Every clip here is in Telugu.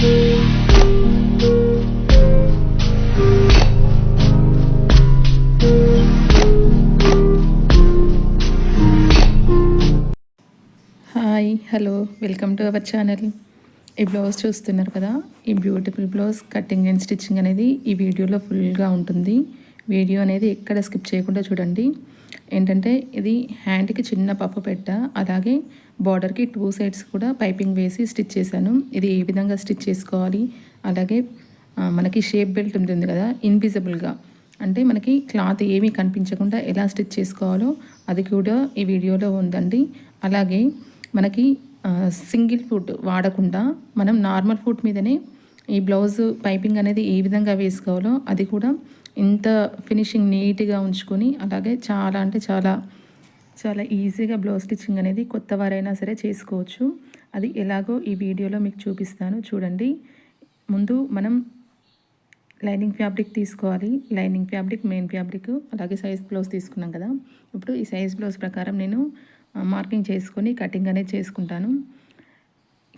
Hi hello welcome to our channel. ఈ బ్లౌజ్ చూస్తున్నారు కదా ఈ beautiful blouse cutting and stitching అనేది ఈ వీడియోలో ఫుల్గా ఉంటుంది. వీడియో అనేది ఎక్కడ స్కిప్ చేయకుండా చూడండి. ఏంటంటే ఇది హ్యాండ్కి చిన్న పఫ్ పెట్ట అలాగే బార్డర్కి టూ సైడ్స్ కూడా పైపింగ్ వేసి స్టిచ్ చేశాను. ఇది ఏ విధంగా స్టిచ్ చేసుకోవాలి అలాగే మనకి షేప్ బెల్ట్ ఉంటుంది కదా ఇన్విజిబుల్గా. అంటే మనకి క్లాత్ ఏమీ కనిపించకుండా ఎలా స్టిచ్ చేసుకోవాలో అది కూడా ఈ వీడియోలో ఉందండి. అలాగే మనకి సింగిల్ ఫుట్ వాడకుండా మనం నార్మల్ ఫుట్ మీదనే ఈ బ్లౌజ్ పైపింగ్ అనేది ఏ విధంగా వేసుకోవాలో అది కూడా ఇంత ఫినిషింగ్ నీట్గా ఉంచుకొని అలాగే చాలా అంటే చాలా చాలా ఈజీగా బ్లౌజ్ స్టిచ్చింగ్ అనేది కొత్త వారైనా సరే చేసుకోవచ్చు. అది ఎలాగో ఈ వీడియోలో మీకు చూపిస్తాను. చూడండి. ముందు మనం లైనింగ్ ఫ్యాబ్రిక్ తీసుకోవాలి. లైనింగ్ ఫ్యాబ్రిక్ మెయిన్ ఫ్యాబ్రిక్ అలాగే సైజ్ బ్లౌజ్ తీసుకున్నాం కదా. ఇప్పుడు ఈ సైజ్ బ్లౌజ్ ప్రకారం నేను మార్కింగ్ చేసుకొని కటింగ్ అనేది చేసుకుంటాను.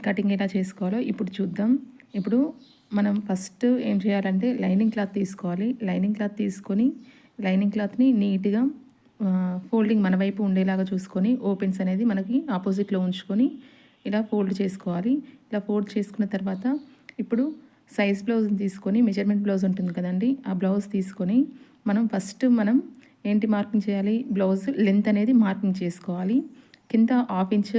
కటింగ్ ఎలా చేసుకోవాలో ఇప్పుడు చూద్దాం. ఇప్పుడు మనం ఫస్ట్ ఏం చేయాలంటే లైనింగ్ క్లాత్ తీసుకోవాలి. లైనింగ్ క్లాత్ తీసుకొని లైనింగ్ క్లాత్ని నీట్గా ఫోల్డింగ్ మన వైపు ఉండేలాగా చూసుకొని ఓపెన్స్ అనేది మనకి ఆపోజిట్లో ఉంచుకొని ఇలా ఫోల్డ్ చేసుకోవాలి. ఇలా ఫోల్డ్ చేసుకున్న తర్వాత ఇప్పుడు సైజ్ బ్లౌజ్ తీసుకొని మెజర్మెంట్ బ్లౌజ్ ఉంటుంది కదండి ఆ బ్లౌజ్ తీసుకొని మనం ఫస్ట్ మనం ఏంటి మార్కింగ్ చేయాలి? బ్లౌజ్ లెంత్ అనేది మార్కింగ్ చేసుకోవాలి. కింద హాఫ్ ఇంచ్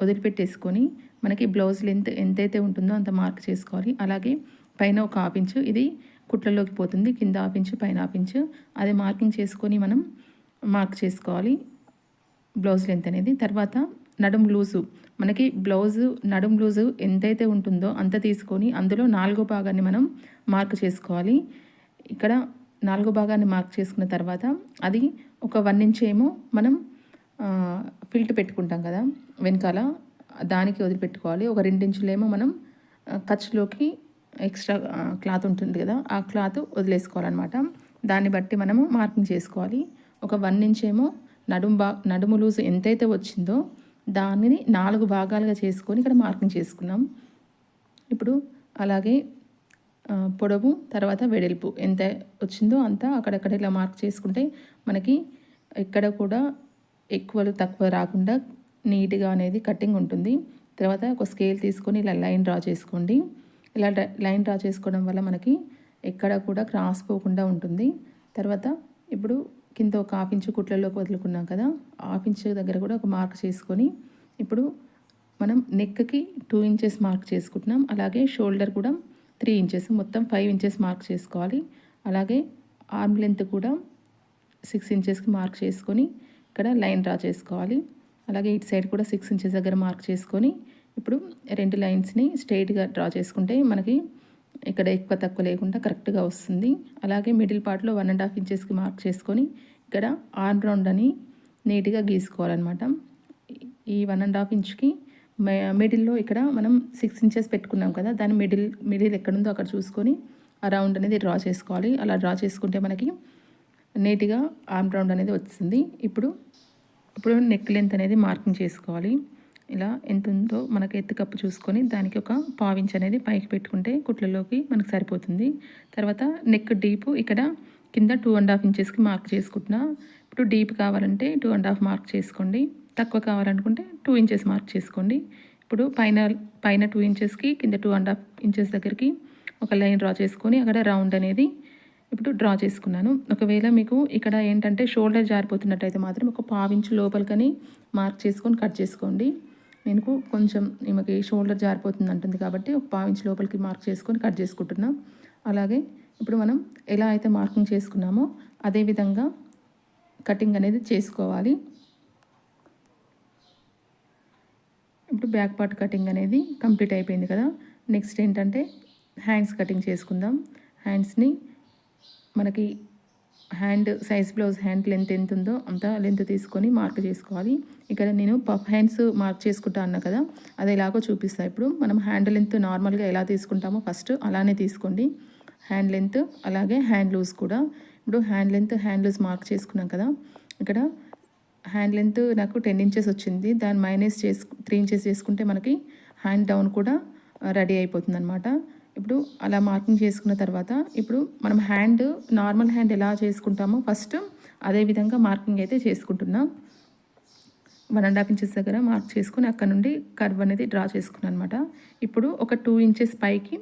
వదిలిపెట్టేసుకొని మనకి బ్లౌజ్ లెంత్ ఎంతైతే ఉంటుందో అంత మార్క్ చేసుకోవాలి. అలాగే పైన ఒక హాఫ్ ఇంచు ఇది కుట్లలోకి పోతుంది. కింద హాఫ్ ఇంచు పైన హాఫ్ ఇంచు. అది మార్కింగ్ చేసుకొని మనం మార్క్ చేసుకోవాలి. బ్లౌజ్ లెంత్ అనేది. తర్వాత నడుం లూజు. మనకి బ్లౌజు నడుం లూజు ఎంతైతే ఉంటుందో అంత తీసుకొని అందులో నాలుగో భాగాన్ని మనం మార్క్ చేసుకోవాలి. ఇక్కడ నాలుగో భాగాన్ని మార్క్ చేసుకున్న తర్వాత అది ఒక వన్ ఇంచ్ ఏమో మనం ఫిల్ట్ పెట్టుకుంటాం కదా వెనకాల. దానికి వదిలిపెట్టుకోవాలి. ఒక రెండించులేమో మనం ఖర్చులోకి ఎక్స్ట్రా క్లాత్ ఉంటుంది కదా ఆ క్లాత్ వదిలేసుకోవాలన్నమాట. దాన్ని బట్టి మనము మార్కింగ్ చేసుకోవాలి. ఒక వన్ ఇంచ్ ఏమో నడుము బా నడుము లూజ్ ఎంతైతే వచ్చిందో దానిని నాలుగు భాగాలుగా చేసుకొని ఇక్కడ మార్కింగ్ చేసుకున్నాం. ఇప్పుడు అలాగే పొడవు తర్వాత వెడల్పు ఎంత వచ్చిందో అంతా అక్కడక్కడ ఇలా మార్క్ చేసుకుంటే మనకి ఎక్కడ కూడా ఎక్కువలు తక్కువ రాకుండా నీట్గా అనేది కటింగ్ ఉంటుంది. తర్వాత ఒక స్కేల్ తీసుకొని ఇలా లైన్ డ్రా చేసుకోండి. ఇలా లైన్ డ్రా చేసుకోవడం వల్ల మనకి ఎక్కడ కూడా క్రాస్ పోకుండా ఉంటుంది. తర్వాత ఇప్పుడు కింద ఒక హాఫ్ ఇంచు కుట్లలోకి వదులుకున్నాం కదా హాఫ్ ఇంచ్ దగ్గర కూడా ఒక మార్క్ చేసుకొని ఇప్పుడు మనం నెక్కి టూ ఇంచెస్ మార్క్ చేసుకుంటున్నాం. అలాగే షోల్డర్ కూడా త్రీ ఇంచెస్ మొత్తం ఫైవ్ ఇంచెస్ మార్క్ చేసుకోవాలి. అలాగే ఆర్మ్ లెంత్ కూడా సిక్స్ ఇంచెస్కి మార్క్ చేసుకొని ఇక్కడ లైన్ డ్రా చేసుకోవాలి. అలాగే ఇటు సైడ్ కూడా సిక్స్ ఇంచెస్ దగ్గర మార్క్ చేసుకొని ఇప్పుడు రెండు లైన్స్ని స్ట్రైట్గా డ్రా చేసుకుంటే మనకి ఇక్కడ ఎక్కువ తక్కువ లేకుండా కరెక్ట్గా వస్తుంది. అలాగే మిడిల్ పార్ట్లో వన్ అండ్ హాఫ్ ఇంచెస్కి మార్క్ చేసుకొని ఇక్కడ ఆర్మ్ రౌండ్ అని నీట్గా గీసుకోవాలన్నమాట. ఈ వన్ అండ్ హాఫ్ ఇంచ్కి మిడిల్లో ఇక్కడ మనం సిక్స్ ఇంచెస్ పెట్టుకున్నాం కదా దాని మిడిల్ మిడిల్ ఎక్కడుందో అక్కడ చూసుకొని ఆ రౌండ్ అనేది డ్రా చేసుకోవాలి. అలా డ్రా చేసుకుంటే మనకి నీట్గా ఆర్మ్ రౌండ్ అనేది వస్తుంది. ఇప్పుడు ఇప్పుడు నెక్ లెంత్ అనేది మార్కింగ్ చేసుకోవాలి. ఇలా ఎంత ఉందో మనకి ఎత్తు కప్పు చూసుకొని దానికి ఒక పావించ్ అనేది పైకి పెట్టుకుంటే కుట్లలోకి మనకు సరిపోతుంది. తర్వాత నెక్ డీప్ ఇక్కడ కింద టూ అండ్ హాఫ్ ఇంచెస్కి మార్క్ చేసుకుంటున్నా. ఇప్పుడు డీప్ కావాలంటే టూ అండ్ హాఫ్ మార్క్ చేసుకోండి. తక్కువ కావాలనుకుంటే టూ ఇంచెస్ మార్క్ చేసుకోండి. ఇప్పుడు పైన పైన టూ ఇంచెస్కి కింద టూ అండ్ హాఫ్ ఇంచెస్ దగ్గరికి ఒక లైన్ డ్రా చేసుకొని అక్కడ రౌండ్ అనేది ఇప్పుడు డ్రా చేసుకున్నాను. ఒకవేళ మీకు ఇక్కడ ఏంటంటే షోల్డర్ జారిపోతున్నట్టయితే మాత్రం ఒక పావించు లోపలికని మార్క్ చేసుకొని కట్ చేసుకోండి. నేను కొంచెం ఈమెకి షోల్డర్ జారిపోతుంది అంటుంది కాబట్టి ఒక పావించు లోపలికి మార్క్ చేసుకొని కట్ చేసుకుంటున్నాం. అలాగే ఇప్పుడు మనం ఎలా అయితే మార్కింగ్ చేసుకున్నామో అదే విధంగా కటింగ్ అనేది చేసుకోవాలి. ఇప్పుడు బ్యాక్ పార్ట్ కటింగ్ అనేది కంప్లీట్ అయిపోయింది కదా. నెక్స్ట్ ఏంటంటే హ్యాండ్స్ కటింగ్ చేసుకుందాం. హ్యాండ్స్ని మనకి hand size blouse hand length ఎంత ఉందో అంత లెంత్ తీసుకొని మార్క్ చేసుకోవాలి. ఇక్కడ నేను పఫ్ హ్యాండ్స్ మార్క్ చేసుకుంటా అన్నా కదా అది ఎలాగో చూపిస్తా. ఇప్పుడు మనం హ్యాండ్ లెంత్ నార్మల్గా ఎలా తీసుకుంటామో ఫస్ట్ అలానే తీసుకోండి. హ్యాండ్ లెంత్ అలాగే హ్యాండ్ లూజ్ కూడా. ఇప్పుడు hand length hand loose mark చేసుకున్నాం కదా ఇక్కడ హ్యాండ్ లెంత్ నాకు టెన్ ఇంచెస్ వచ్చింది. దాన్ని మైనస్ చేసు త్రీ ఇంచెస్ చేసుకుంటే మనకి హ్యాండ్ డౌన్ కూడా రెడీ అయిపోతుంది అనమాట ఇప్పుడు అలా మార్కింగ్ చేసుకున్న తర్వాత ఇప్పుడు మనం హ్యాండ్ నార్మల్ హ్యాండ్ ఎలా చేసుకుంటామో ఫస్ట్ అదే విధంగా మార్కింగ్ అయితే చేసుకుంటున్నాం. వన్ అండ్ హాఫ్ ఇంచెస్ దగ్గర మార్క్ చేసుకుని అక్కడ నుండి కర్వ్ అనేది డ్రా చేసుకున్నాను అనమాట ఇప్పుడు ఒక టూ ఇంచెస్ పైకి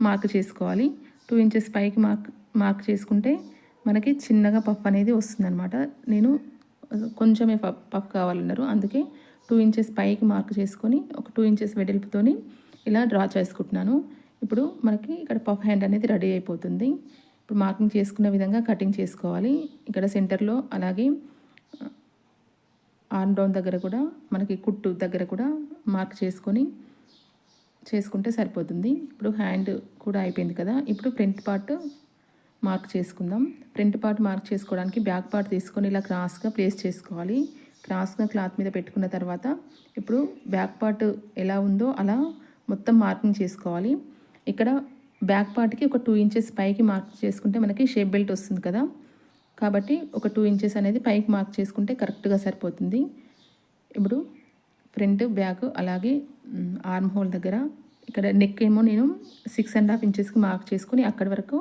మార్క్ చేసుకోవాలి. టూ ఇంచెస్ పైకి మార్క్ మార్క్ చేసుకుంటే మనకి చిన్నగా పఫ్ అనేది వస్తుందన్నమాట. నేను కొంచెమే పఫ్ పఫ్ కావాలన్నారు. అందుకే టూ ఇంచెస్ పైకి మార్క్ చేసుకొని ఒక టూ ఇంచెస్ వెడల్పుతోని ఇలా డ్రా చేసుకుంటున్నాను. ఇప్పుడు మనకి ఇక్కడ పఫ్ హ్యాండ్ అనేది రెడీ అయిపోతుంది. ఇప్పుడు మార్కింగ్ చేసుకున్న విధంగా కటింగ్ చేసుకోవాలి. ఇక్కడ సెంటర్లో అలాగే ఆర్మ్ డౌన్ దగ్గర కూడా మనకి కుట్టు దగ్గర కూడా మార్క్ చేసుకొని చేసుకుంటే సరిపోతుంది. ఇప్పుడు హ్యాండ్ కూడా అయిపోయింది కదా. ఇప్పుడు ఫ్రంట్ పార్ట్ మార్క్ చేసుకుందాం. ఫ్రంట్ పార్ట్ మార్క్ చేసుకోవడానికి బ్యాక్ పార్ట్ తీసుకొని ఇలా క్రాస్గా ప్లేస్ చేసుకోవాలి. క్రాస్గా క్లాత్ మీద పెట్టుకున్న తర్వాత ఇప్పుడు బ్యాక్ పార్ట్ ఎలా ఉందో అలా మొత్తం మార్కింగ్ చేసుకోవాలి. ఇక్కడ బ్యాక్ పార్ట్కి ఒక టూ ఇంచెస్ పైకి మార్క్ చేసుకుంటే మనకి షేప్ బెల్ట్ వస్తుంది కదా. కాబట్టి ఒక టూ ఇంచెస్ అనేది పైకి మార్క్ చేసుకుంటే కరెక్ట్గా సరిపోతుంది. ఇప్పుడు ఫ్రంట్ బ్యాక్ అలాగే ఆర్మ్ హోల్ దగ్గర ఇక్కడ నెక్ ఏమో నేను సిక్స్ అండ్ హాఫ్ ఇంచెస్కి మార్క్ చేసుకొని అక్కడి వరకు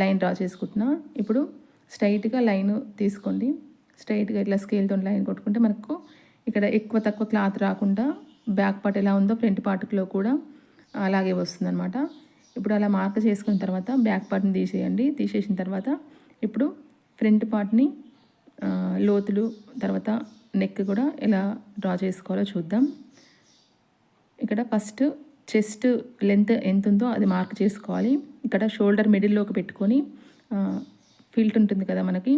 లైన్ డ్రా చేసుకుంటున్నా. ఇప్పుడు స్ట్రైట్గా లైన్ తీసుకోండి. స్ట్రైట్గా ఇట్లా స్కేల్తో లైన్ కొట్టుకుంటే మనకు ఇక్కడ ఎక్కువ తక్కువ క్లాత్ రాకుండా బ్యాక్ పార్ట్ ఎలా ఉందో ఫ్రంట్ పార్ట్లో కూడా అలాగే వస్తుందన్నమాట. ఇప్పుడు అలా మార్క్ చేసుకున్న తర్వాత బ్యాక్ పార్ట్ని తీసేయండి. తీసేసిన తర్వాత ఇప్పుడు ఫ్రంట్ పార్ట్ని లోతులు తర్వాత నెక్ కూడా ఎలా డ్రా చేసుకోవాలో చూద్దాం. ఇక్కడ ఫస్ట్ చెస్ట్ లెంత్ ఎంత ఉందో అది మార్క్ చేసుకోవాలి. ఇక్కడ షోల్డర్ మిడిల్లోకి పెట్టుకొని ఫిల్ట్ ఉంటుంది కదా మనకి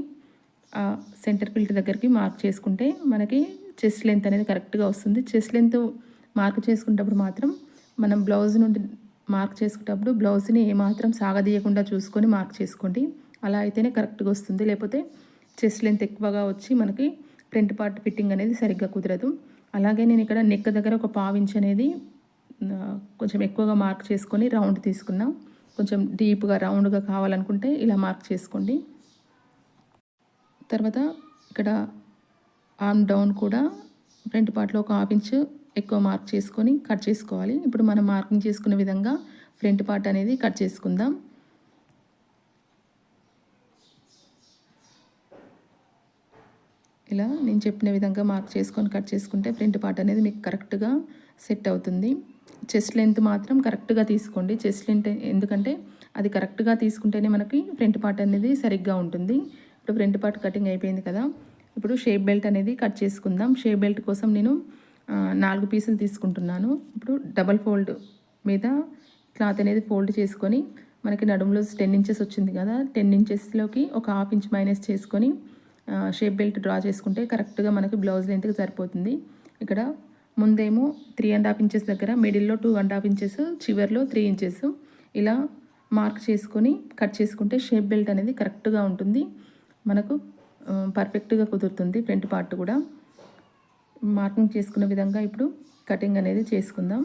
సెంటర్ ఫిల్ట్ దగ్గరికి మార్క్ చేసుకుంటే మనకి చెస్ట్ లెంత్ అనేది కరెక్ట్గా వస్తుంది. చెస్ట్ లెంత్ మార్క్ చేసుకునేటప్పుడు మాత్రం మనం బ్లౌజ్ నుండి మార్క్ చేసుకునేటప్పుడు బ్లౌజ్ని ఏమాత్రం సాగదీయకుండా చూసుకొని మార్క్ చేసుకోండి. అలా అయితేనే కరెక్ట్గా వస్తుంది. లేకపోతే చెస్ట్ లెంత్ ఎక్కువగా వచ్చి మనకి ఫ్రంట్ పార్ట్ ఫిట్టింగ్ అనేది సరిగ్గా కుదరదు. అలాగే నేను ఇక్కడ నెక్ దగ్గర ఒక పావించ్ అనేది కొంచెం ఎక్కువగా మార్క్ చేసుకొని రౌండ్ తీసుకున్నా కొంచెం డీప్గా రౌండ్గా కావాలనుకుంటే ఇలా మార్క్ చేసుకోండి. తర్వాత ఇక్కడ ఆర్మ్ డౌన్ కూడా ఫ్రంట్ పార్ట్లో ఒక హాఫ్ ఇంచ్ ఎక్కువ మార్క్ చేసుకొని కట్ చేసుకోవాలి. ఇప్పుడు మనం మార్కింగ్ చేసుకునే విధంగా ఫ్రంట్ పార్ట్ అనేది కట్ చేసుకుందాం. ఇలా నేను చెప్పిన విధంగా మార్క్ చేసుకొని కట్ చేసుకుంటే ఫ్రంట్ పార్ట్ అనేది మీకు కరెక్ట్గా సెట్ అవుతుంది. చెస్ట్ లెంత్ మాత్రం కరెక్ట్గా తీసుకోండి. చెస్ట్ లెంత్ ఎందుకంటే అది కరెక్ట్గా తీసుకుంటేనే మనకి ఫ్రంట్ పార్ట్ అనేది సరిగ్గా ఉంటుంది. ఇప్పుడు ఫ్రంట్ పార్ట్ కటింగ్ అయిపోయింది కదా. ఇప్పుడు షేప్ బెల్ట్ అనేది కట్ చేసుకుందాం. షేప్ బెల్ట్ కోసం నేను నాలుగు పీసులు తీసుకుంటున్నాను. ఇప్పుడు డబల్ ఫోల్డ్ మీద క్లాత్ అనేది ఫోల్డ్ చేసుకొని మనకి నడుములో టెన్ ఇంచెస్ వచ్చింది కదా టెన్ ఇంచెస్లోకి ఒక హాఫ్ ఇంచ్ మైనస్ చేసుకొని షేప్ బెల్ట్ డ్రా చేసుకుంటే కరెక్ట్గా మనకి బ్లౌజ్ లెంత్కి సరిపోతుంది. ఇక్కడ ముందేమో త్రీ అండ్ హాఫ్ ఇంచెస్ దగ్గర మిడిల్లో టూ అండ్ హాఫ్ ఇంచెస్ చివరిలో త్రీ ఇంచెస్ ఇలా మార్క్ చేసుకొని కట్ చేసుకుంటే షేప్ బెల్ట్ అనేది కరెక్ట్గా ఉంటుంది. మనకు పర్ఫెక్ట్గా కుదురుతుంది ఫ్రంట్ పార్ట్ కూడా. మార్కింగ్ చేసుకున్న విధంగా ఇప్పుడు కటింగ్ అనేది చేసుకుందాం.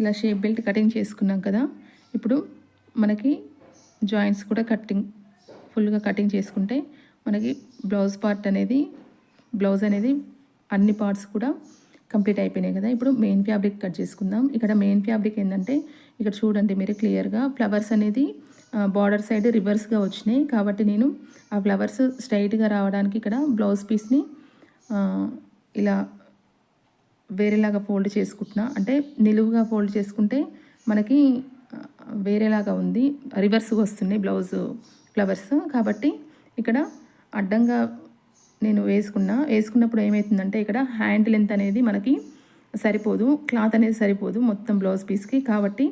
ఇలా షేప్ బెల్ట్ కటింగ్ చేసుకున్నాం కదా. ఇప్పుడు మనకి జాయింట్స్ కూడా కటింగ్ ఫుల్గా కటింగ్ చేసుకుంటే మనకి బ్లౌజ్ పార్ట్ అనేది బ్లౌజ్ అనేది అన్ని పార్ట్స్ కూడా కంప్లీట్ అయిపోయినాయి కదా. ఇప్పుడు మెయిన్ ఫ్యాబ్రిక్ కట్ చేసుకుందాం. ఇక్కడ మెయిన్ ఫ్యాబ్రిక్ ఏంటంటే ఇక్కడ చూడండి మీరు క్లియర్గా ఫ్లవర్స్ అనేది బార్డర్ సైడ్ రివర్స్గా వచ్చినాయి. కాబట్టి నేను ఆ ఫ్లవర్స్ స్ట్రైట్గా రావడానికి ఇక్కడ బ్లౌజ్ పీస్ని ఇలా వేరేలాగా ఫోల్డ్ చేసుకుంటున్నా. అంటే నిలువుగా ఫోల్డ్ చేసుకుంటే మనకి వేరేలాగా ఉంది. రివర్స్గా వస్తున్నాయి బ్లౌజ్ ఫ్లవర్స్. కాబట్టి ఇక్కడ అడ్డంగా నేను వేసుకున్నా. వేసుకున్నప్పుడు ఏమవుతుందంటే ఇక్కడ హ్యాండ్ లెంత్ అనేది మనకి సరిపోదు. క్లాత్ అనేది సరిపోదు మొత్తం బ్లౌజ్ పీస్కి. కాబట్టి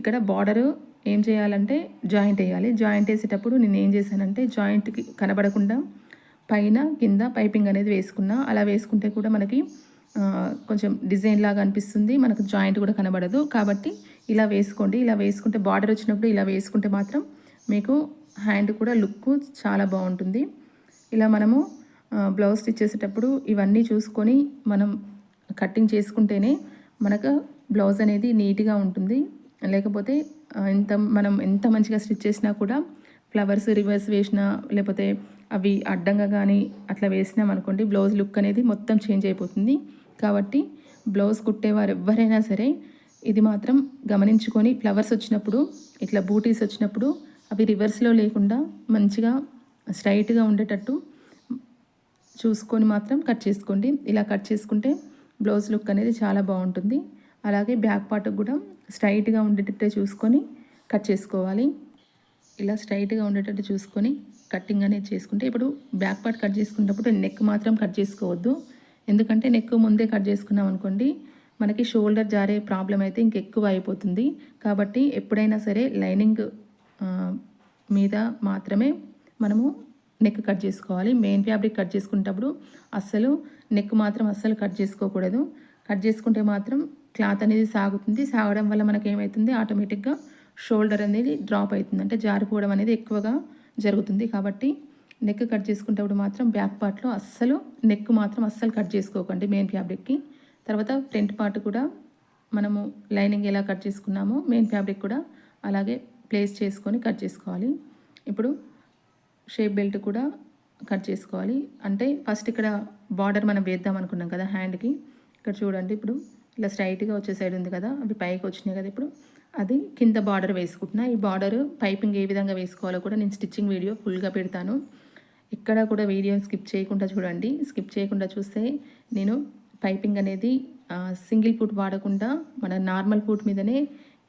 ఇక్కడ బార్డరు ఏం చేయాలంటే జాయింట్ వేయాలి. జాయింట్ వేసేటప్పుడు నేను ఏం చేశానంటే జాయింట్కి కనబడకుండా పైన కింద పైపింగ్ అనేది వేసుకున్నా అలా వేసుకుంటే కూడా మనకి కొంచెం డిజైన్ లాగా అనిపిస్తుంది. మనకు జాయింట్ కూడా కనబడదు. కాబట్టి ఇలా వేసుకోండి. ఇలా వేసుకుంటే బార్డర్ వచ్చినప్పుడు ఇలా వేసుకుంటే మాత్రం మీకు హ్యాండ్ కూడా లుక్ చాలా బాగుంటుంది. ఇలా మనము బ్లౌజ్ స్టిచ్ చేసేటప్పుడు ఇవన్నీ చూసుకొని మనం కట్టింగ్ చేసుకుంటేనే మనకు బ్లౌజ్ అనేది నీట్గా ఉంటుంది. లేకపోతే ఎంత మనం ఎంత మంచిగా స్టిచ్ చేసినా కూడా ఫ్లవర్స్ రివర్స్ వేసినా లేకపోతే అవి అడ్డంగా కానీ అట్లా వేసినాం అనుకోండి బ్లౌజ్ లుక్ అనేది మొత్తం చేంజ్ అయిపోతుంది. కాబట్టి బ్లౌజ్ కుట్టేవారు ఎవరైనా సరే ఇది మాత్రం గమనించుకొని ఫ్లవర్స్ వచ్చినప్పుడు ఇట్లా బూటీస్ వచ్చినప్పుడు అవి రివర్స్లో లేకుండా మంచిగా స్ట్రైట్గా ఉండేటట్టు చూసుకొని మాత్రం కట్ చేసుకోండి. ఇలా కట్ చేసుకుంటే బ్లౌజ్ లుక్ అనేది చాలా బాగుంటుంది. అలాగే బ్యాక్ పార్ట్కి కూడా స్ట్రైట్గా ఉండేటట్టే చూసుకొని కట్ చేసుకోవాలి. ఇలా స్ట్రైట్గా ఉండేటట్టు చూసుకొని కట్టింగ్ అనేది చేసుకుంటే ఇప్పుడు బ్యాక్ పార్ట్ కట్ చేసుకున్నప్పుడు నెక్ మాత్రం కట్ చేసుకోవద్దు. ఎందుకంటే నెక్ ముందే కట్ చేసుకున్నాం అనుకోండి మనకి షోల్డర్ జారే ప్రాబ్లం అయితే ఇంకెక్కువ అయిపోతుంది. కాబట్టి ఎప్పుడైనా సరే లైనింగ్ మీద మాత్రమే మనము నెక్ కట్ చేసుకోవాలి. మెయిన్ ఫ్యాబ్రిక్ కట్ చేసుకునేటప్పుడు అస్సలు నెక్ మాత్రం అస్సలు కట్ చేసుకోకూడదు. కట్ చేసుకుంటే మాత్రం క్లాత్ అనేది సాగుతుంది. సాగడం వల్ల మనకేమవుతుంది ఆటోమేటిక్గా షోల్డర్ అనేది డ్రాప్ అవుతుంది. అంటే జారిపోవడం అనేది ఎక్కువగా జరుగుతుంది. కాబట్టి నెక్ కట్ చేసుకునేటప్పుడు మాత్రం బ్యాక్ పార్ట్లో అస్సలు నెక్ మాత్రం అస్సలు కట్ చేసుకోకండి మెయిన్ ఫ్యాబ్రిక్కి తర్వాత ఫ్రంట్ పార్ట్ కూడా మనము లైనింగ్ ఎలా కట్ చేసుకున్నామో మెయిన్ ఫ్యాబ్రిక్ కూడా అలాగే ప్లేస్ చేసుకొని కట్ చేసుకోవాలి. ఇప్పుడు షేప్ బెల్ట్ కూడా కట్ చేసుకోవాలి. అంటే ఫస్ట్ ఇక్కడ బార్డర్ మనం వేద్దాం అనుకున్నాం కదా హ్యాండ్కి ఇక్కడ చూడండి ఇప్పుడు ఇలా స్ట్రైట్గా వచ్చే సైడ్ ఉంది కదా అవి పైకి వచ్చినాయి కదా ఇప్పుడు. అది కింద బార్డర్ వేసుకుంటున్నా. ఈ బార్డర్ పైపింగ్ ఏ విధంగా వేసుకోవాలో కూడా నేను స్టిచ్చింగ్ వీడియో ఫుల్గా పెడతాను. ఇక్కడ కూడా వీడియో స్కిప్ చేయకుండా చూడండి. స్కిప్ చేయకుండా చూస్తే నేను పైపింగ్ అనేది సింగిల్ ఫుట్ వాడకుండా మన నార్మల్ ఫుట్ మీదనే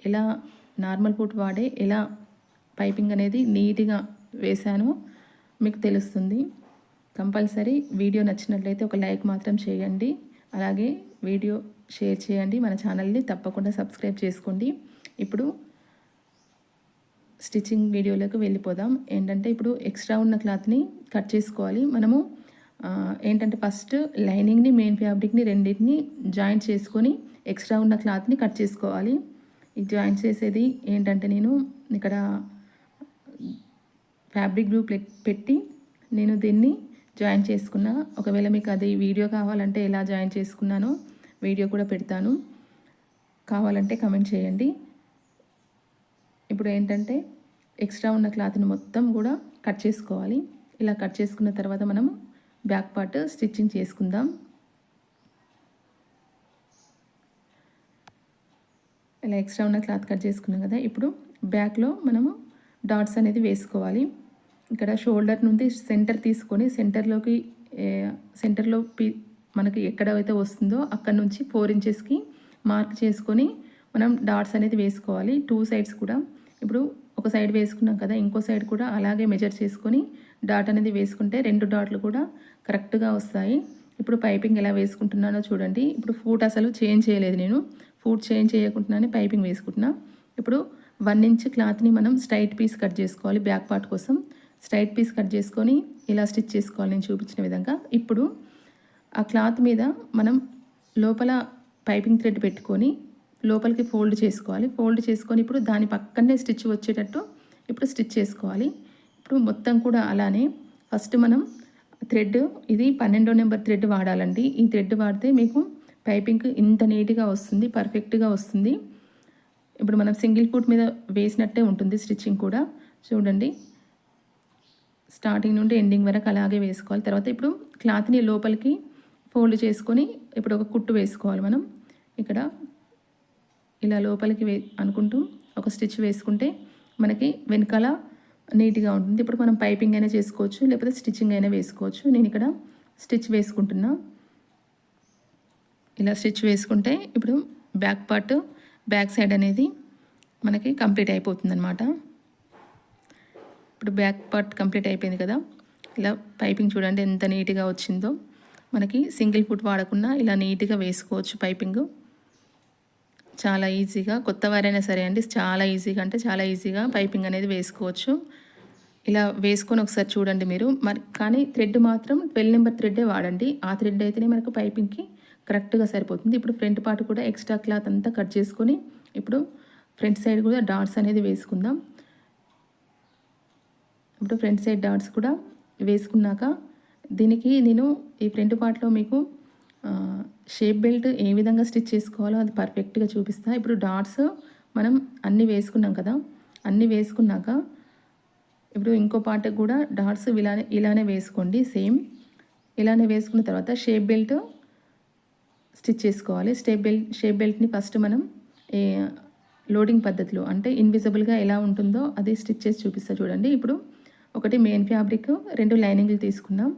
ఎలా నార్మల్ ఫుట్ వాడే ఎలా పైపింగ్ అనేది నీట్గా వేశానో మీకు తెలుస్తుంది. కంపల్సరీ వీడియో నచ్చినట్లయితే ఒక లైక్ మాత్రం చేయండి. అలాగే వీడియో షేర్ చేయండి. మన ఛానల్ని తప్పకుండా సబ్స్క్రైబ్ చేసుకోండి. ఇప్పుడు స్టిచ్చింగ్ వీడియోలోకి వెళ్ళిపోదాం. ఏంటంటే ఇప్పుడు ఎక్స్ట్రా ఉన్న క్లాత్ని కట్ చేసుకోవాలి. మనము ఏంటంటే ఫస్ట్ లైనింగ్ని మెయిన్ ఫ్యాబ్రిక్ని రెండింటిని జాయింట్ చేసుకొని ఎక్స్ట్రా ఉన్న క్లాత్ని కట్ చేసుకోవాలి. ఈ జాయింట్ చేసేది ఏంటంటే నేను ఇక్కడ ఫ్యాబ్రిక్ గ్రూప్ పెట్టి నేను దీన్ని జాయిన్ చేసుకున్నా. ఒకవేళ మీకు అది వీడియో కావాలంటే ఎలా జాయిన్ చేసుకున్నానో వీడియో కూడా పెడతాను. కావాలంటే కమెంట్ చేయండి. ఇప్పుడు ఏంటంటే ఎక్స్ట్రా ఉన్న క్లాత్ని మొత్తం కూడా కట్ చేసుకోవాలి. ఇలా కట్ చేసుకున్న తర్వాత మనం బ్యాక్ పార్ట్ స్టిచ్చింగ్ చేసుకుందాం. ఇలా ఎక్స్ట్రా ఉన్న క్లాత్ కట్ చేసుకున్నాం కదా. ఇప్పుడు బ్యాక్లో మనము డాట్స్ అనేది వేసుకోవాలి. ఇక్కడ షోల్డర్ నుండి సెంటర్ తీసుకొని సెంటర్లోకి సెంటర్లో పి మనకి ఎక్కడైతే వస్తుందో అక్కడ నుంచి ఫోర్ ఇంచెస్కి మార్క్ చేసుకొని మనం డాట్స్ అనేది వేసుకోవాలి. టూ సైడ్స్ కూడా ఇప్పుడు ఒక సైడ్ వేసుకున్నాం కదా ఇంకో సైడ్ కూడా అలాగే మెజర్ చేసుకొని డాట్ అనేది వేసుకుంటే రెండు డాట్లు కూడా కరెక్ట్గా వస్తాయి. ఇప్పుడు పైపింగ్ ఎలా వేసుకుంటున్నానో చూడండి. ఇప్పుడు ఫూట్ అసలు చేంజ్ చేయలేదు నేను. ఫూట్ చేంజ్ చేయకుండానే పైపింగ్ వేసుకుంటున్నా. ఇప్పుడు వన్ ఇంచ్ క్లాత్ని మనం స్ట్రైట్ పీస్ కట్ చేసుకోవాలి బ్యాక్ పార్ట్ కోసం. స్ట్రైట్ పీస్ కట్ చేసుకొని ఇలా స్టిచ్ చేసుకోవాలి నేను చూపించిన విధంగా. ఇప్పుడు ఆ క్లాత్ మీద మనం లోపల పైపింగ్ థ్రెడ్ పెట్టుకొని లోపలికి ఫోల్డ్ చేసుకోవాలి. ఫోల్డ్ చేసుకొని ఇప్పుడు దాని పక్కనే స్టిచ్ వచ్చేటట్టు ఇప్పుడు స్టిచ్ చేసుకోవాలి. ఇప్పుడు మొత్తం కూడా అలానే ఫస్ట్ మనం థ్రెడ్ ఇది పన్నెండో నెంబర్ థ్రెడ్ వాడాలండి. ఈ థ్రెడ్ వాడితే మీకు పైపింగ్ ఇంత నీట్గా వస్తుంది పర్ఫెక్ట్గా వస్తుంది. ఇప్పుడు మనం సింగిల్ ఫుట్ మీద వేసినట్టే ఉంటుంది స్టిచ్చింగ్ కూడా. చూడండి. స్టార్టింగ్ నుండి ఎండింగ్ వరకు అలాగే వేసుకోవాలి. తర్వాత ఇప్పుడు క్లాత్ని లోపలికి ఫోల్డ్ చేసుకొని ఇప్పుడు ఒక కుట్టు వేసుకోవాలి మనం. ఇక్కడ ఇలా లోపలికి వే అనుకుంటూ ఒక స్టిచ్ వేసుకుంటే మనకి వెనకాల నీట్గా ఉంటుంది. ఇప్పుడు మనం పైపింగ్ అయినా చేసుకోవచ్చు లేకపోతే స్టిచ్చింగ్ అయినా వేసుకోవచ్చు. నేను ఇక్కడ స్టిచ్ వేసుకుంటున్నా. ఇలా స్టిచ్ వేసుకుంటే ఇప్పుడు బ్యాక్ పార్ట్ బ్యాక్ సైడ్ అనేది మనకి కంప్లీట్ అయిపోతుంది అనమాట ఇప్పుడు బ్యాక్ పార్ట్ కంప్లీట్ అయిపోయింది కదా. ఇలా పైపింగ్ చూడండి ఎంత నీట్గా వచ్చిందో. మనకి సింగిల్ ఫుట్ వాడకుండా ఇలా నీట్గా వేసుకోవచ్చు పైపింగ్. చాలా ఈజీగా కొత్త వారైనా సరే అండి చాలా ఈజీగా అంటే చాలా ఈజీగా పైపింగ్ అనేది వేసుకోవచ్చు. ఇలా వేసుకొని ఒకసారి చూడండి మీరు. మరి కానీ థ్రెడ్ మాత్రం ట్వెల్వ్ నెంబర్ థ్రెడ్డే వాడండి. ఆ థ్రెడ్ అయితేనే మనకు పైపింగ్కి కరెక్ట్గా సరిపోతుంది. ఇప్పుడు ఫ్రంట్ పార్ట్ కూడా ఎక్స్ట్రా క్లాత్ అంతా కట్ చేసుకొని ఇప్పుడు ఫ్రంట్ సైడ్ కూడా డాట్స్ అనేది వేసుకుందాం. ఇప్పుడు ఫ్రంట్ సైడ్ డాట్స్ కూడా వేసుకున్నాక దీనికి నేను ఈ ఫ్రంట్ పార్ట్లో మీకు షేప్ బెల్ట్ ఏ విధంగా స్టిచ్ చేసుకోవాలో అది పర్ఫెక్ట్గా చూపిస్తా. ఇప్పుడు డాట్స్ మనం అన్నీ వేసుకున్నాం కదా అన్నీ వేసుకున్నాక ఇప్పుడు ఇంకో పార్ట్ కూడా డాట్స్ ఇలానే ఇలానే వేసుకోండి సేమ్ ఇలానే వేసుకున్న తర్వాత షేప్ బెల్ట్ స్టిచ్ చేసుకోవాలి. స్టేప్ బెల్ట్ షేప్ బెల్ట్ని ఫస్ట్ మనం ఏ లోడింగ్ పద్ధతిలో అంటే ఇన్విజిబుల్గా ఎలా ఉంటుందో అది స్టిచ్ చేసి చూపిస్తా చూడండి. ఇప్పుడు ఒకటి మెయిన్ ఫ్యాబ్రిక్ రెండు లైనింగ్లు తీసుకున్నాం.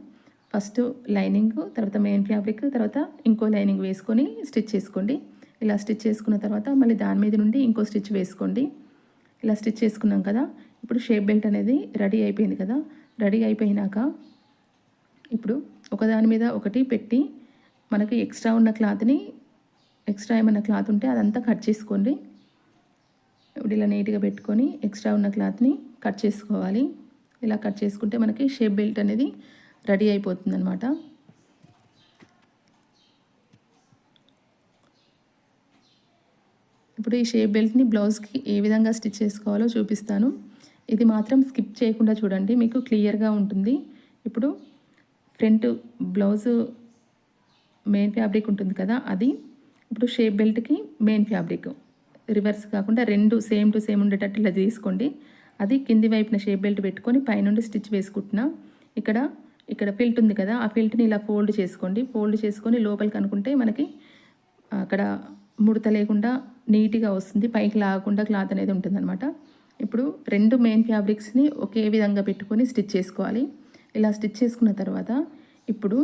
ఫస్ట్ లైనింగ్ తర్వాత మెయిన్ ఫ్యాబ్రిక్ తర్వాత ఇంకో లైనింగ్ వేసుకొని స్టిచ్ చేసుకోండి. ఇలా స్టిచ్ చేసుకున్న తర్వాత మళ్ళీ దాని మీద నుండి ఇంకో స్టిచ్ వేసుకోండి. ఇలా స్టిచ్ చేసుకున్నాం కదా ఇప్పుడు షేప్ బెల్ట్ అనేది రెడీ అయిపోయింది కదా రెడీ అయిపోయినాక ఇప్పుడు ఒకదాని మీద ఒకటి పెట్టి మనకి ఎక్స్ట్రా ఉన్న క్లాత్ని ఎక్స్ట్రా ఏమైనా క్లాత్ ఉంటే అదంతా కట్ చేసుకోండి. ఇప్పుడు ఇలా నీట్గా పెట్టుకొని ఎక్స్ట్రా ఉన్న క్లాత్ని కట్ చేసుకోవాలి. ఇలా కట్ చేసుకుంటే మనకి షేప్ బెల్ట్ అనేది రెడీ అయిపోతుంది అనమాట ఇప్పుడు ఈ షేప్ బెల్ట్ని బ్లౌజ్కి ఏ విధంగా స్టిచ్ చేసుకోవాలో చూపిస్తాను. ఇది మాత్రం స్కిప్ చేయకుండా చూడండి మీకు క్లియర్గా ఉంటుంది. ఇప్పుడు ఫ్రంట్ బ్లౌజ్ మెయిన్ ఫ్యాబ్రిక్ ఉంటుంది కదా అది ఇప్పుడు షేప్ బెల్ట్కి మెయిన్ ఫ్యాబ్రిక్. రివర్స్ కాకుండా రెండు సేమ్ టు సేమ్ ఉండేటట్టు ఇలా తీసుకోండి. అది కింది వైపున షేప్ బెల్ట్ పెట్టుకొని పైనుండి స్టిచ్ వేసుకుంటున్నా. ఇక్కడ ఇక్కడ ఫిల్ట్ ఉంది కదా ఆ ఫిల్ట్ని ఇలా ఫోల్డ్ చేసుకోండి. ఫోల్డ్ చేసుకొని లోపలికి అనుకుంటే మనకి అక్కడ ముడత లేకుండా నీట్గా వస్తుంది. పైకి లాగకుండా క్లాత్ అనేది ఉంటుందన్నమాట. ఇప్పుడు రెండు మెయిన్ ఫ్యాబ్రిక్స్ని ఒకే విధంగా పెట్టుకొని స్టిచ్ చేసుకోవాలి. ఇలా స్టిచ్ చేసుకున్న తర్వాత ఇప్పుడు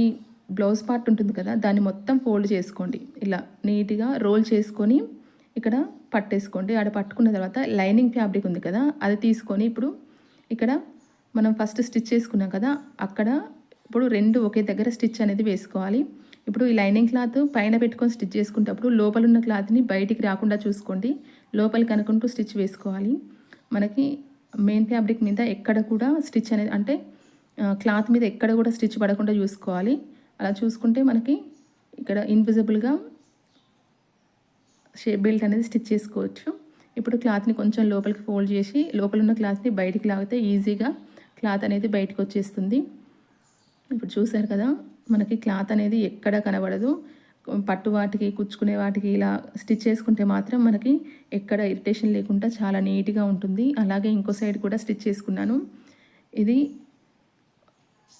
ఈ బ్లౌజ్ పార్ట్ ఉంటుంది కదా దాన్ని మొత్తం ఫోల్డ్ చేసుకోండి. ఇలా నీట్గా రోల్ చేసుకొని ఇక్కడ పట్టేసుకోండి. ఆడ పట్టుకున్న తర్వాత లైనింగ్ ఫ్యాబ్రిక్ ఉంది కదా అది తీసుకొని ఇప్పుడు ఇక్కడ మనం ఫస్ట్ స్టిచ్ చేసుకున్నాం కదా అక్కడ ఇప్పుడు రెండు ఒకే దగ్గర స్టిచ్ అనేది వేసుకోవాలి. ఇప్పుడు ఈ లైనింగ్ క్లాత్ పైన పెట్టుకొని స్టిచ్ చేసుకునేటప్పుడు లోపల ఉన్న క్లాత్ని బయటికి రాకుండా చూసుకోండి. లోపలికి అనుకుంటూ స్టిచ్ వేసుకోవాలి. మనకి మెయిన్ ఫ్యాబ్రిక్ మీద ఎక్కడ కూడా స్టిచ్ అనేది అంటే క్లాత్ మీద ఎక్కడ కూడా స్టిచ్ పడకుండా చూసుకోవాలి. అలా చూసుకుంటే మనకి ఇక్కడ ఇన్విజిబుల్గా షేప్ బెల్ట్ అనేది స్టిచ్ చేసుకోవచ్చు. ఇప్పుడు క్లాత్ని కొంచెం లోపలికి ఫోల్డ్ చేసి లోపల ఉన్న క్లాత్ని బయటికి లాగితే ఈజీగా క్లాత్ అనేది బయటకు వచ్చేస్తుంది. ఇప్పుడు చూసారు కదా మనకి క్లాత్ అనేది ఎక్కడ కనబడదు. పట్టు వాటికి కుచ్చుకునే వాటికి ఇలా స్టిచ్ చేసుకుంటే మాత్రం మనకి ఎక్కడ ఇరిటేషన్ లేకుండా చాలా నీట్గా ఉంటుంది. అలాగే ఇంకో సైడ్ కూడా స్టిచ్ చేసుకున్నాను. ఇది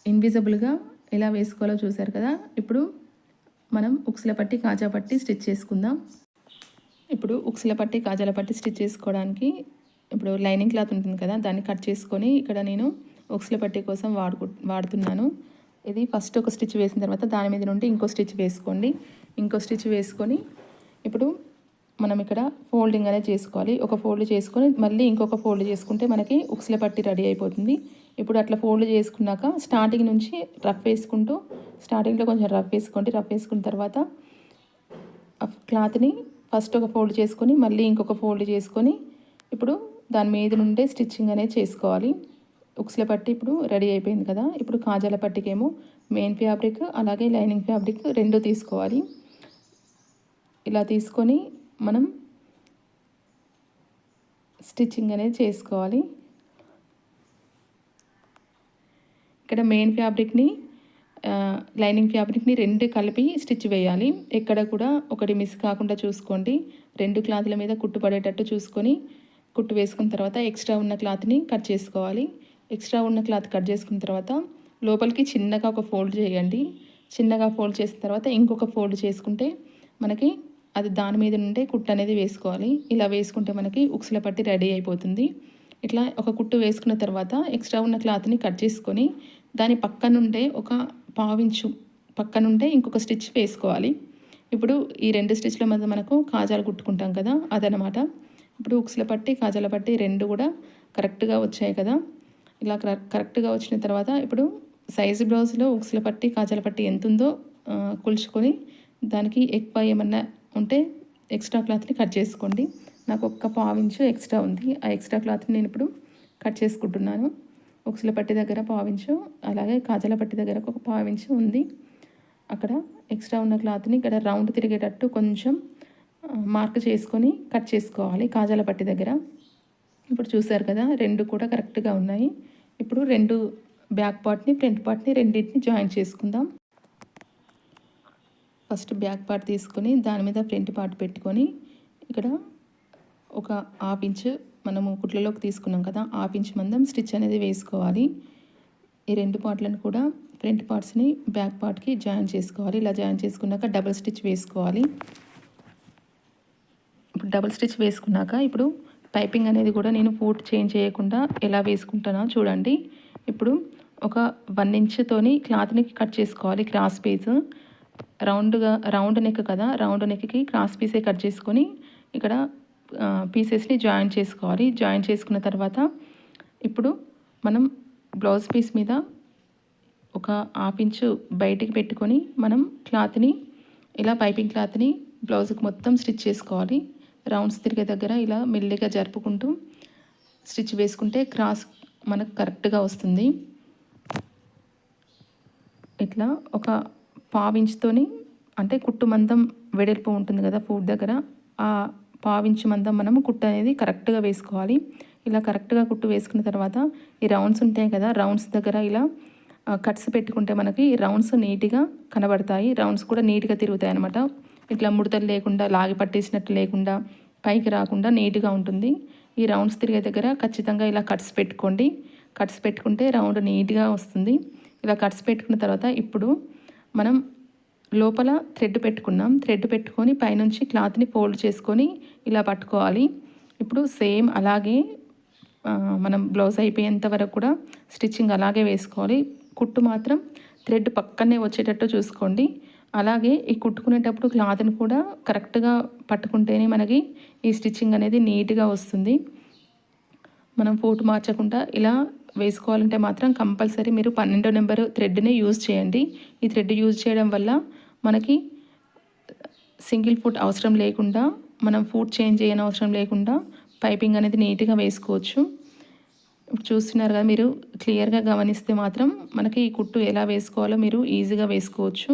ఇన్విజిబుల్గా ఎలా వేసుకోవాలో చూసారు కదా. ఇప్పుడు మనం ఉక్సుల పట్టి కాజా పట్టి స్టిచ్ చేసుకుందాం. ఇప్పుడు ఉక్సుల పట్టి కాజాల పట్టి స్టిచ్ చేసుకోవడానికి ఇప్పుడు లైనింగ్ క్లాత్ ఉంటుంది కదా దాన్ని కట్ చేసుకొని ఇక్కడ నేను ఉక్స్ల పట్టి కోసం వాడుకు వాడుతున్నాను. ఇది ఫస్ట్ ఒక స్టిచ్ వేసిన తర్వాత దాని మీద నుండి ఇంకో స్టిచ్ వేసుకోండి. ఇంకో స్టిచ్ వేసుకొని ఇప్పుడు మనం ఇక్కడ ఫోల్డింగ్ అనేది చేసుకోవాలి. ఒక ఫోల్డ్ చేసుకొని మళ్ళీ ఇంకొక ఫోల్డ్ చేసుకుంటే మనకి ఉక్సుల పట్టి రెడీ అయిపోతుంది. ఇప్పుడు అట్లా ఫోల్డ్ చేసుకున్నాక స్టార్టింగ్ నుంచి రఫ్ వేసుకుంటూ స్టార్టింగ్లో కొంచెం రఫ్ వేసుకోండి. రఫ్ వేసుకున్న తర్వాత క్లాత్ని ఫస్ట్ ఒక ఫోల్డ్ చేసుకొని మళ్ళీ ఇంకొక ఫోల్డ్ చేసుకొని ఇప్పుడు దాని మీద నుండే స్టిచ్చింగ్ అనేది చేసుకోవాలి. ఉక్స్ల పట్టి ఇప్పుడు రెడీ అయిపోయింది కదా. ఇప్పుడు కాజాల పట్టికేమో మెయిన్ ఫ్యాబ్రిక్ అలాగే లైనింగ్ ఫ్యాబ్రిక్ రెండు తీసుకోవాలి. ఇలా తీసుకొని మనం స్టిచ్చింగ్ అనేది చేసుకోవాలి. ఇక్కడ మెయిన్ ఫ్యాబ్రిక్ని లైనింగ్ ఫ్యాబ్రిక్ని రెండు కలిపి స్టిచ్ వేయాలి. ఎక్కడ కూడా ఒకటి మిస్ కాకుండా చూసుకోండి. రెండు క్లాత్ల మీద కుట్టు పడేటట్టు చూసుకొని కుట్టు వేసుకున్న తర్వాత ఎక్స్ట్రా ఉన్న క్లాత్ని కట్ చేసుకోవాలి. ఎక్స్ట్రా ఉన్న క్లాత్ కట్ చేసుకున్న తర్వాత లోపలికి చిన్నగా ఒక ఫోల్డ్ చేయండి. చిన్నగా ఫోల్డ్ చేసిన తర్వాత ఇంకొక ఫోల్డ్ చేసుకుంటే మనకి అది దాని మీద నుండే కుట్టు అనేది వేసుకోవాలి. ఇలా వేసుకుంటే మనకి ఉక్సుల పట్టి రెడీ అయిపోతుంది. ఇట్లా ఒక కుట్టు వేసుకున్న తర్వాత ఎక్స్ట్రా ఉన్న క్లాత్ని కట్ చేసుకొని దాని పక్కనుండే ఒక పావించు పక్కనుండే ఇంకొక స్టిచ్ వేసుకోవాలి. ఇప్పుడు ఈ రెండు స్టిచ్ల మధ్య మనకు కాజాలు కుట్టుకుంటాం కదా అదనమాట. ఇప్పుడు ఉక్సుల పట్టి కాజాల పట్టి రెండు కూడా కరెక్ట్గా వచ్చాయి కదా. ఇలా కరెక్ట్గా వచ్చిన తర్వాత ఇప్పుడు సైజు బ్లౌజ్లో ఉక్సుల పట్టి కాజల పట్టి ఎంత ఉందో కొలుచుకొని దానికి ఎక్కువ ఏమన్నా ఉంటే ఎక్స్ట్రా క్లాత్ని కట్ చేసుకోండి. నాకు ఒక్క పావించు ఎక్స్ట్రా ఉంది. ఆ ఎక్స్ట్రా క్లాత్ని నేను ఇప్పుడు కట్ చేసుకుంటున్నాను. ఉక్సుల పట్టి దగ్గర పావించు అలాగే కాజల పట్టి దగ్గర ఒక పావించు ఉంది. అక్కడ ఎక్స్ట్రా ఉన్న క్లాత్ని ఇక్కడ రౌండ్ తిరిగేటట్టు కొంచెం మార్క్ చేసుకొని కట్ చేసుకోవాలి కాజల పట్టి దగ్గర. ఇప్పుడు చూసారు కదా రెండు కూడా కరెక్ట్గా ఉన్నాయి. ఇప్పుడు రెండు బ్యాక్ పార్ట్ని ఫ్రంట్ పార్ట్ని రెండింటిని జాయిన్ చేసుకుందాం. ఫస్ట్ బ్యాక్ పార్ట్ తీసుకొని దాని మీద ఫ్రంట్ పార్ట్ పెట్టుకొని ఇక్కడ ఒక హాఫ్ ఇంచ్ మనము కుట్లలోకి తీసుకున్నాం కదా హాఫ్ ఇంచ్ మందం స్టిచ్ అనేది వేసుకోవాలి. ఈ రెండు పార్ట్లను కూడా ఫ్రంట్ పార్ట్స్ని బ్యాక్ పార్ట్కి జాయిన్ చేసుకోవాలి. ఇలా జాయిన్ చేసుకున్నాక డబుల్ స్టిచ్ వేసుకోవాలి. ఇప్పుడు డబుల్ స్టిచ్ వేసుకున్నాక ఇప్పుడు పైపింగ్ అనేది కూడా నేను ఫోర్ట్ చేంజ్ చేయకుండా ఎలా వేసుకుంటానో చూడండి. ఇప్పుడు ఒక వన్ ఇంచ్తోని క్లాత్ని కట్ చేసుకోవాలి క్రాస్ పీస్. రౌండ్గా రౌండ్ నెక్ కదా రౌండ్ నెక్కి క్రాస్ పీసే కట్ చేసుకొని ఇక్కడ పీసెస్ని జాయిన్ చేసుకోవాలి. జాయిన్ చేసుకున్న తర్వాత ఇప్పుడు మనం బ్లౌజ్ పీస్ మీద ఒక హాఫ్ ఇంచు బయటికి పెట్టుకొని మనం క్లాత్ని ఇలా పైపింగ్ క్లాత్ని బ్లౌజ్కి మొత్తం స్టిచ్ చేసుకోవాలి. రౌండ్స్ తిరిగే దగ్గర ఇలా మెల్లిగా జరుపుకుంటూ స్టిచ్ వేసుకుంటే క్రాస్ మనకు కరెక్ట్గా వస్తుంది. ఇట్లా ఒక పావించుతోని అంటే కుట్టు మందం వెడల్పు ఉంటుంది కదా ఫుడ్ దగ్గర ఆ పావించు మందం మనము కుట్టు అనేది కరెక్ట్గా వేసుకోవాలి. ఇలా కరెక్ట్గా కుట్టు వేసుకున్న తర్వాత ఈ రౌండ్స్ ఉంటాయి కదా రౌండ్స్ దగ్గర ఇలా కట్స్ పెట్టుకుంటే మనకి రౌండ్స్ నీట్గా కనబడతాయి. రౌండ్స్ కూడా నీట్గా తిరుగుతాయి అనమాట ఇట్లా ముడతలు లేకుండా లాగి పట్టేసినట్టు లేకుండా పైకి రాకుండా నీట్గా ఉంటుంది. ఈ రౌండ్స్ తిరిగే దగ్గర ఖచ్చితంగా ఇలా కట్స్ పెట్టుకోండి. కట్స్ పెట్టుకుంటే రౌండ్ నీట్గా వస్తుంది. ఇలా కట్స్ పెట్టుకున్న తర్వాత ఇప్పుడు మనం లోపల థ్రెడ్ పెట్టుకున్నాం. థ్రెడ్ పెట్టుకొని పైనుంచి క్లాత్ని ఫోల్డ్ చేసుకొని ఇలా పట్టుకోవాలి. ఇప్పుడు సేమ్ అలాగే మనం బ్లౌజ్ అయిపోయేంత వరకు కూడా స్టిచ్చింగ్ అలాగే వేసుకోవాలి. కుట్టు మాత్రం థ్రెడ్ పక్కనే వచ్చేటట్టు చూసుకోండి. అలాగే ఈ కుట్టుకునేటప్పుడు క్లాత్ని కూడా కరెక్ట్గా పట్టుకుంటేనే మనకి ఈ స్టిచ్చింగ్ అనేది నీట్గా వస్తుంది. మనం ఫోటు మార్చకుండా ఇలా వేసుకోవాలంటే మాత్రం కంపల్సరీ మీరు పన్నెండో నెంబర్ థ్రెడ్ని యూజ్ చేయండి. ఈ థ్రెడ్ యూజ్ చేయడం వల్ల మనకి సింగిల్ ఫుట్ అవసరం లేకుండా మనం ఫుట్ చేంజ్ చేయని అవసరం లేకుండా పైపింగ్ అనేది నీట్గా వేసుకోవచ్చు. ఇప్పుడు చూస్తున్నారు కదా మీరు క్లియర్గా గమనిస్తే మాత్రం మనకి ఈ కుట్టు ఎలా వేసుకోవాలో మీరు ఈజీగా వేసుకోవచ్చు.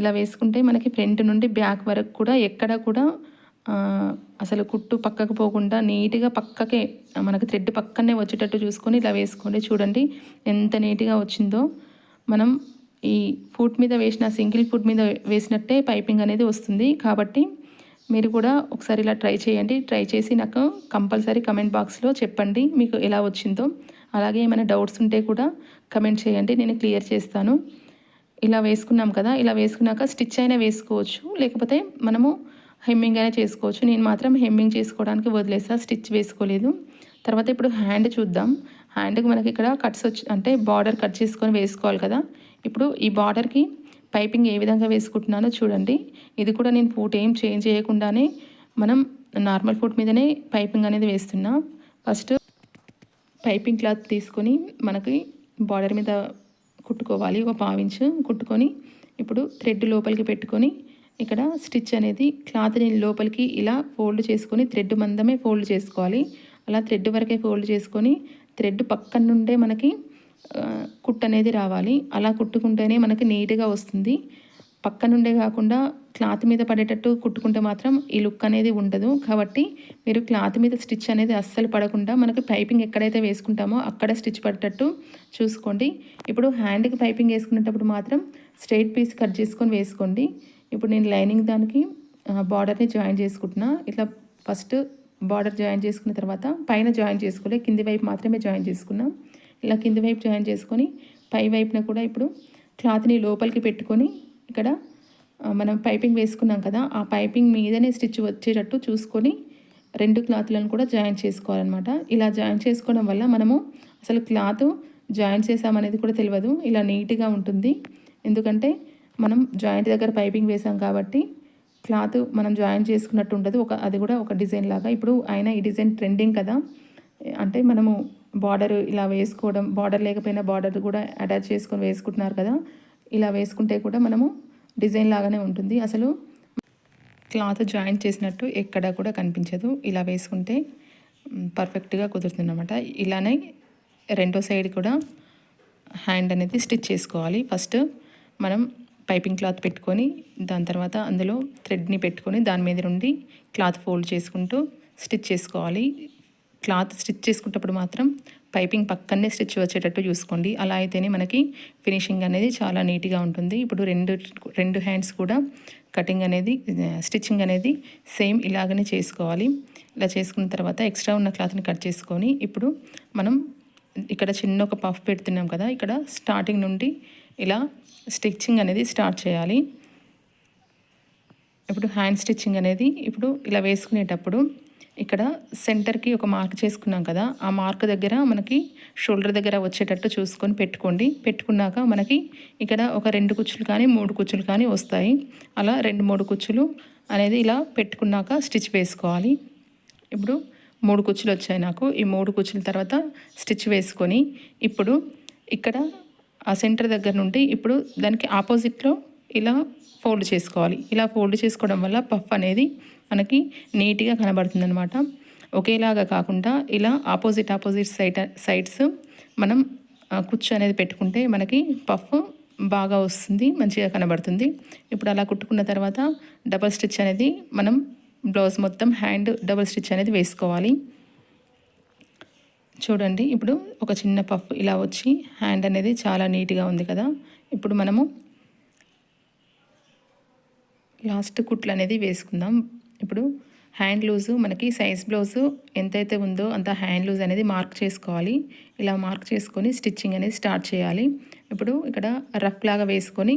ఇలా వేసుకుంటే మనకి ఫ్రంట్ నుండి బ్యాక్ వరకు కూడా ఎక్కడ కూడా అసలు కుట్టు పక్కకు పోకుండా నీట్గా పక్కకే మనకు థ్రెడ్ పక్కనే వచ్చేటట్టు చూసుకొని ఇలా వేసుకోండి. చూడండి ఎంత నీట్గా వచ్చిందో. మనం ఈ ఫుట్ మీద వేసిన సింగిల్ ఫుట్ మీద వేసినట్టే పైపింగ్ అనేది వస్తుంది. కాబట్టి మీరు కూడా ఒకసారి ఇలా ట్రై చేయండి. ట్రై చేసి నాకు కంపల్సరీ కమెంట్ బాక్స్లో చెప్పండి మీకు ఎలా వచ్చిందో. అలాగే ఏమైనా డౌట్స్ ఉంటే కూడా కమెంట్ చేయండి. నేను క్లియర్ చేస్తాను. ఇలా వేసుకున్నాం కదా ఇలా వేసుకున్నాక స్టిచ్ అయినా వేసుకోవచ్చు. లేకపోతే మనము హెమ్మింగ్ అయినా చేసుకోవచ్చు. నేను మాత్రం హెమ్మింగ్ చేసుకోవడానికి వదిలేసా స్టిచ్ వేసుకోలేదు. తర్వాత ఇప్పుడు హ్యాండ్ చూద్దాం. హ్యాండ్కి మనకి ఇక్కడ కట్స్ వచ్చి అంటే బార్డర్ కట్ చేసుకొని వేసుకోవాలి కదా. ఇప్పుడు ఈ బార్డర్కి పైపింగ్ ఏ విధంగా వేసుకుంటున్నానో చూడండి. ఇది కూడా నేను ఫూట్ ఏం చేంజ్ చేయకుండానే మనం నార్మల్ ఫుట్ మీదనే పైపింగ్ అనేది వేస్తున్నా. ఫస్ట్ పైపింగ్ క్లాత్ తీసుకొని మనకి బార్డర్ మీద కుట్టుకోవాలి. ఒక పావించు కుట్టుకొని ఇప్పుడు థ్రెడ్ లోపలికి పెట్టుకొని ఇక్కడ స్టిచ్ అనేది క్లాత్ని లోపలికి ఇలా ఫోల్డ్ చేసుకొని థ్రెడ్ మందమే ఫోల్డ్ చేసుకోవాలి. అలా థ్రెడ్ వరకే ఫోల్డ్ చేసుకొని థ్రెడ్ పక్కన నుండే మనకి కుట్టు అనేది రావాలి. అలా కుట్టుకుంటేనే మనకి నీట్గా వస్తుంది. పక్కనుండే కాకుండా క్లాత్ మీద పడేటట్టు కుట్టుకుంటే మాత్రం ఈ లుక్ అనేది ఉండదు. కాబట్టి మీరు క్లాత్ మీద స్టిచ్ అనేది అస్సలు పడకుండా మనకు పైపింగ్ ఎక్కడైతే వేసుకుంటామో అక్కడ స్టిచ్ పడేటట్టు చూసుకోండి. ఇప్పుడు హ్యాండ్కి పైపింగ్ వేసుకునేటప్పుడు మాత్రం స్ట్రైట్ పీస్ కట్ చేసుకొని వేసుకోండి. ఇప్పుడు నేను లైనింగ్ దానికి బార్డర్ని జాయిన్ చేసుకుంటున్నా. ఇట్లా ఫస్ట్ బార్డర్ జాయిన్ చేసుకున్న తర్వాత పైన జాయిన్ చేసుకోలే కింది వైపు మాత్రమే జాయిన్ చేసుకున్నాం. ఇలా కింది వైపు జాయిన్ చేసుకొని పై వైపున కూడా ఇప్పుడు క్లాత్ని లోపలికి పెట్టుకొని ఇక్కడ మనం పైపింగ్ వేసుకున్నాం కదా ఆ పైపింగ్ మీదనే స్టిచ్ వచ్చేటట్టు చూసుకొని రెండు క్లాత్లను కూడా జాయిన్ చేసుకోవాలన్నమాట. ఇలా జాయిన్ చేసుకోవడం వల్ల మనము అసలు క్లాత్ జాయిన్ చేసామనేది కూడా తెలియదు. ఇలా నీట్గా ఉంటుంది. ఎందుకంటే మనం జాయింట్ దగ్గర పైపింగ్ వేసాం కాబట్టి క్లాత్ మనం జాయిన్ చేసుకున్నట్టు ఉండదు. ఒక అది కూడా ఒక డిజైన్ లాగా. ఇప్పుడు అయినా ఈ డిజైన్ ట్రెండింగ్ కదా అంటే మనము బార్డర్ ఇలా వేసుకోవడం బార్డర్ లేకపోయినా బార్డర్ కూడా అటాచ్ చేసుకొని వేసుకుంటున్నారు కదా ఇలా వేసుకుంటే కూడా మనము డిజైన్ లాగానే ఉంటుంది. అసలు క్లాత్ జాయింట్ చేసినట్టు ఎక్కడ కూడా కనిపించదు. ఇలా వేసుకుంటే పర్ఫెక్ట్గా కుదురుతుంది అనమాట ఇలానే రెండో సైడ్ కూడా హ్యాండ్ అనేది స్టిచ్ చేసుకోవాలి. ఫస్ట్ మనం పైపింగ్ క్లాత్ పెట్టుకొని దాని తర్వాత అందులో థ్రెడ్ని పెట్టుకొని దాని మీద నుండి క్లాత్ ఫోల్డ్ చేసుకుంటూ స్టిచ్ చేసుకోవాలి. క్లాత్ స్టిచ్ చేసుకుంటప్పుడు మాత్రం పైపింగ్ పక్కనే స్టిచ్ వచ్చేటట్టు చూసుకోండి. అలా అయితేనే మనకి ఫినిషింగ్ అనేది చాలా నీట్గా ఉంటుంది. ఇప్పుడు రెండు రెండు హ్యాండ్స్ కూడా కటింగ్ అనేది స్టిచ్చింగ్ అనేది సేమ్ ఇలాగనే చేసుకోవాలి. ఇలా చేసుకున్న తర్వాత ఎక్స్ట్రా ఉన్న క్లాత్ని కట్ చేసుకొని ఇప్పుడు మనం ఇక్కడ చిన్న ఒక పఫ్ పెడుతున్నాం కదా ఇక్కడ స్టార్టింగ్ నుండి ఇలా స్టిచ్చింగ్ అనేది స్టార్ట్ చేయాలి. ఇప్పుడు హ్యాండ్ స్టిచ్చింగ్ అనేది ఇప్పుడు ఇలా వేసుకునేటప్పుడు ఇక్కడ సెంటర్కి ఒక మార్క్ చేసుకున్నాం కదా ఆ మార్క్ దగ్గర మనకి షోల్డర్ దగ్గర వచ్చేటట్టు చూసుకొని పెట్టుకోండి. పెట్టుకున్నాక మనకి ఇక్కడ ఒక రెండు కుచ్చులు కానీ మూడు కుచ్చులు కానీ వస్తాయి. అలా రెండు మూడు కుచ్చులు అనేది ఇలా పెట్టుకున్నాక స్టిచ్ వేసుకోవాలి. ఇప్పుడు మూడు కుచ్చులు వచ్చాయి నాకు. ఈ మూడు కుచ్చుల తర్వాత స్టిచ్ వేసుకొని ఇప్పుడు ఇక్కడ ఆ సెంటర్ దగ్గర నుండి ఇప్పుడు దానికి ఆపోజిట్లో ఇలా ఫోల్డ్ చేసుకోవాలి. ఇలా ఫోల్డ్ చేసుకోవడం వల్ల పఫ్ అనేది మనకి నీట్గా కనబడుతుంది అనమాట ఒకేలాగా కాకుండా ఇలా ఆపోజిట్ ఆపోజిట్ సైడ్ సైడ్స్ మనం కుచ్చు అనేది పెట్టుకుంటే మనకి పఫ్ బాగా వస్తుంది మంచిగా కనబడుతుంది. ఇప్పుడు అలా కుట్టుకున్న తర్వాత డబల్ స్టిచ్ అనేది మనం బ్లౌజ్ మొత్తం హ్యాండ్ డబల్ స్టిచ్ అనేది వేసుకోవాలి. చూడండి ఇప్పుడు ఒక చిన్న పఫ్ ఇలా వచ్చి హ్యాండ్ అనేది చాలా నీట్గా ఉంది కదా. ఇప్పుడు మనము లాస్ట్ కుట్లు అనేది వేసుకుందాం. ఇప్పుడు హ్యాండ్ లూజు మనకి సైజ్ బ్లౌజు ఎంతైతే ఉందో అంత హ్యాండ్ లూజ్ అనేది మార్క్ చేసుకోవాలి. ఇలా మార్క్ చేసుకొని స్టిచ్చింగ్ అనేది స్టార్ట్ చేయాలి. ఇప్పుడు ఇక్కడ రఫ్ లాగా వేసుకొని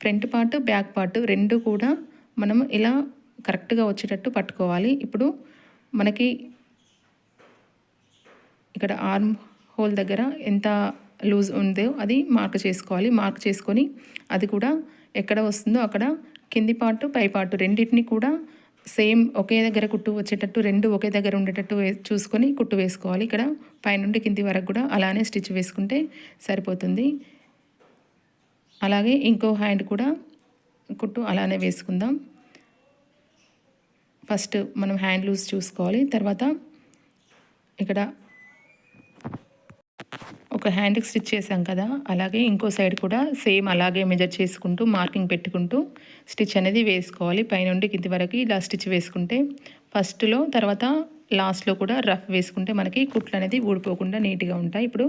ఫ్రంట్ పార్ట్ బ్యాక్ పార్ట్ రెండు కూడా మనం ఇలా కరెక్ట్గా వచ్చేటట్టు పట్టుకోవాలి. ఇప్పుడు మనకి ఇక్కడ ఆర్మ్ హోల్ దగ్గర ఎంత లూజ్ ఉందో అది మార్క్ చేసుకోవాలి. మార్క్ చేసుకొని అది కూడా ఎక్కడ వస్తుందో అక్కడ కింది పార్ట్ పై పార్ట్ రెండింటిని కూడా సేమ్ ఒకే దగ్గర కుట్టు వచ్చేటట్టు రెండు ఒకే దగ్గర ఉండేటట్టు చూసుకొని కుట్టు వేసుకోవాలి. ఇక్కడ పైనుండి కింది వరకు కూడా అలానే స్టిచ్ వేసుకుంటే సరిపోతుంది. అలాగే ఇంకో హ్యాండ్ కూడా కుట్టు అలానే వేసుకుందాం. ఫస్ట్ మనం హ్యాండ్ లూజ్ చూసుకోవాలి. తర్వాత ఇక్కడ ఒక హ్యాండ్కి స్టిచ్ చేసాం కదా అలాగే ఇంకో సైడ్ కూడా సేమ్ అలాగే మెజర్ చేసుకుంటూ మార్కింగ్ పెట్టుకుంటూ స్టిచ్ అనేది వేసుకోవాలి. పైనుండి కింది వరకు ఇలా స్టిచ్ వేసుకుంటే ఫస్ట్లో తర్వాత లాస్ట్లో కూడా రఫ్ వేసుకుంటే మనకి కుట్లు అనేది ఊడిపోకుండా నీట్గా ఉంటాయి. ఇప్పుడు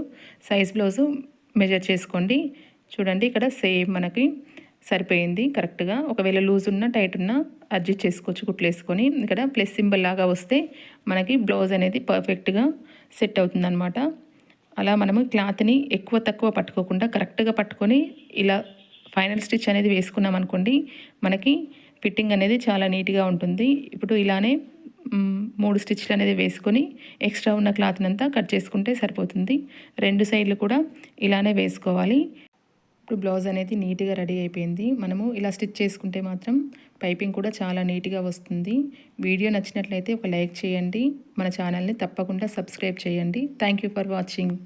సైజ్ బ్లౌజు మెజర్ చేసుకోండి. చూడండి ఇక్కడ సేమ్ మనకి సరిపోయింది కరెక్ట్గా. ఒకవేళ లూజ్ ఉన్నా టైట్ ఉన్నా అడ్జస్ట్ చేసుకోవచ్చు కుట్లు వేసుకొని. ఇక్కడ ప్లస్ సింబల్ లాగా వస్తే మనకి బ్లౌజ్ అనేది పర్ఫెక్ట్గా సెట్ అవుతుందన్నమాట. అలా మనము క్లాత్ని ఎక్కువ తక్కువ పట్టుకోకుండా కరెక్ట్గా పట్టుకొని ఇలా ఫైనల్ స్టిచ్ అనేది వేసుకున్నాం అనుకోండి మనకి ఫిట్టింగ్ అనేది చాలా నీట్గా ఉంటుంది. ఇప్పుడు ఇలానే మూడు స్టిచ్లు అనేది వేసుకొని ఎక్స్ట్రా ఉన్న క్లాత్ని అంతా కట్ చేసుకుంటే సరిపోతుంది. రెండు సైడ్లు కూడా ఇలానే వేసుకోవాలి. ఇప్పుడు బ్లౌజ్ అనేది నీట్గా రెడీ అయిపోయింది. మనము ఇలా స్టిచ్ చేసుకుంటే మాత్రం పైపింగ్ కూడా చాలా నీట్గా వస్తుంది. వీడియో నచ్చినట్లయితే ఒక లైక్ చేయండి. మన ఛానల్ని తప్పకుండా సబ్స్క్రైబ్ చేయండి. Thank you for watching.